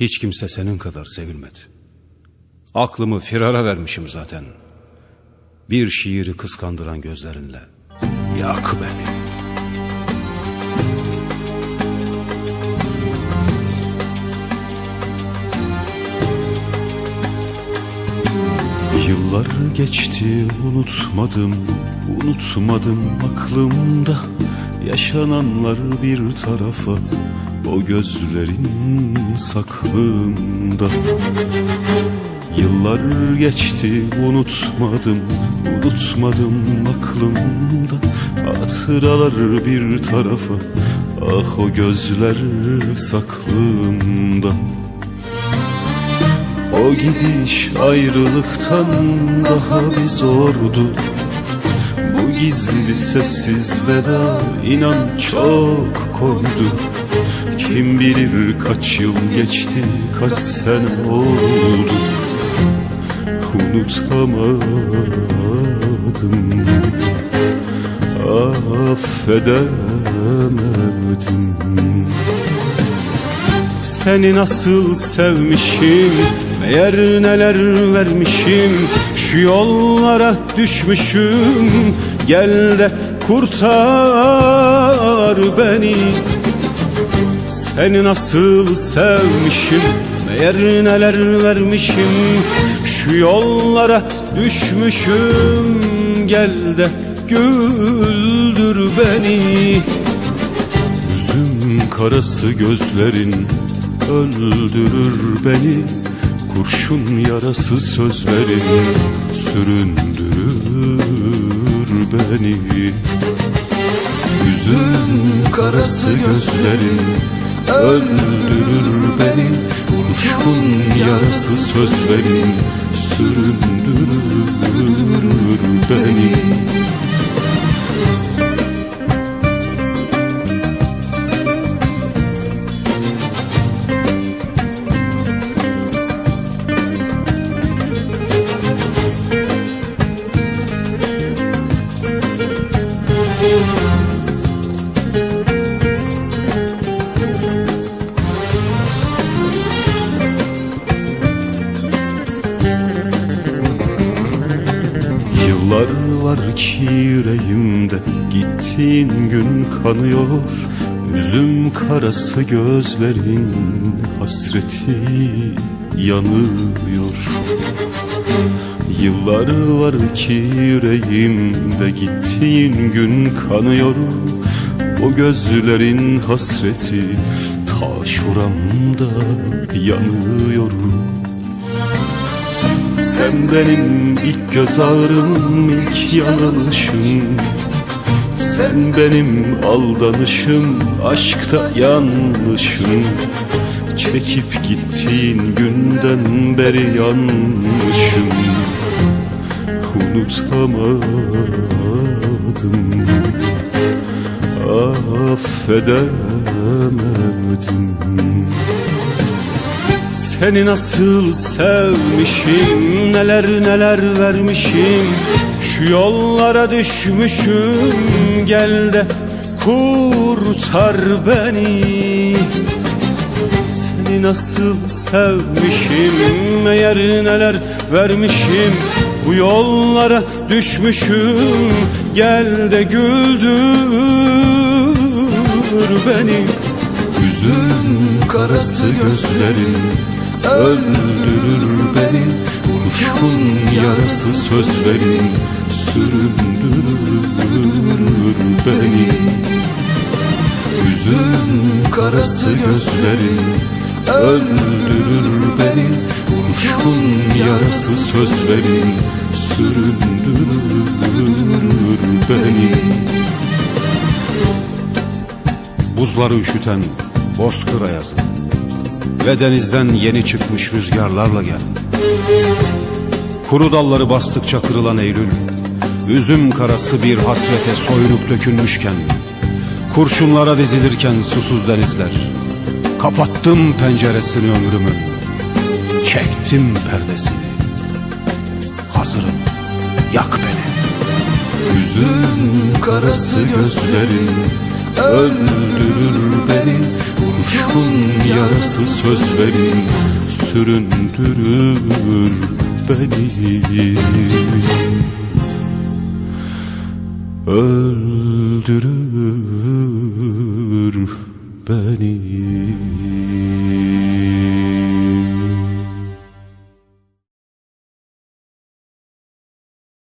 Hiç kimse senin kadar sevilmedi. Aklımı firara vermişim zaten. Bir şiiri kıskandıran gözlerinle. Yak beni. Yıllar geçti unutmadım, unutmadım aklımda Yaşananlar bir tarafa, o gözlerin saklığında. Yıllar geçti unutmadım, unutmadım aklımda. Hatıralar bir tarafa, ah o gözler saklığımda. O gidiş ayrılıktan daha bir zordu. Bu gizli sessiz veda inan çok koydu Kim bilir kaç yıl geçti kaç sene oldu? Unutamadım. Affedemedim. Seni nasıl sevmişim Meğer neler vermişim? Şu yollara düşmüşüm. Gel de kurtar beni Seni nasıl sevmişim Meğer neler vermişim. Şu yollara düşmüşüm Gel de güldür beni. Üzüm karası gözlerin öldürür beni. Kurşun yarası sözlerin süründürür beni. Üzüm karası gözlerin öldürür beni Kurşun yarası sözlerin süründürür beni var ki yüreğimde Gittiğin gün kanıyor. Üzüm karası gözlerin Hasreti yanıyor. Yıllar var ki yüreğimde Gittiğin gün kanıyor. O gözlerin hasreti Ta şuramda yanıyor sen benim ilk göz ağrım, ilk yanılışım. Sen benim aldanışım, aşkta yanlışım. Çekip gittiğin günden beri yanmışım Unutamadım. Affedemedim seni nasıl sevmişim Neler neler vermişim. Şu yollara düşmüşüm Gel de kurtar beni. Seni nasıl sevmişim Meğer neler vermişim. Bu yollara düşmüşüm Gel de güldür beni. Üzüm karası gözlerin öldürür beni Kurşun yarası sözlerin süründürür beni. Üzüm karası gözlerin öldürür beni Kurşun yarası sözlerin süründürür beni. Buzları üşüten bozkır ayazı Ve denizden yeni çıkmış rüzgarlarla gel. Kuru dalları bastıkça kırılan Eylül Üzüm karası bir hasrete soyunup dökülmüşken Kurşunlara dizilirken susuz denizler Kapattım penceresini ömrümün Çektim perdesini. Hazırım yak beni. Üzüm karası gözlerin Öldürür beni Kuşkun yarası sözlerin Süründürür beni. Öldürür beni